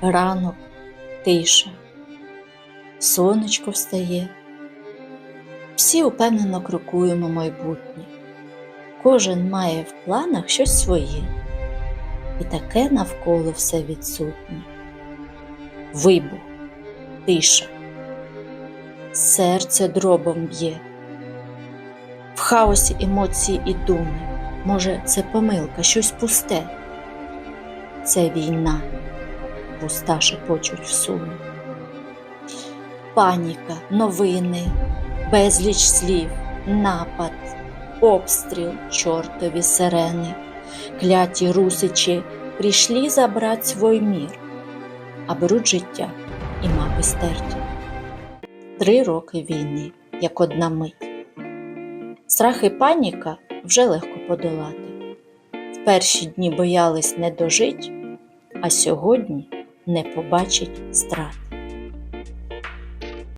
ранок, тиша, сонечко встає. Всі упевнено крокуємо майбутнє. Кожен має в планах щось своє, і таке навколо все відсутнє. Вибух, тиша, серце дробом б'є. В хаосі емоції і думи. Може, це помилка, щось пусте. Це війна, вуста шепочуть в сумі. Паніка, новини, безліч слів, напад, обстріл, чортові сирени, кляті русичі прийшли забрать свой мір, а беруть життя і мапи стерті. Три роки війни, як одна мить. Страх і паніка вже легко подолати. В перші дні боялись не дожить, а сьогодні не побачить страт.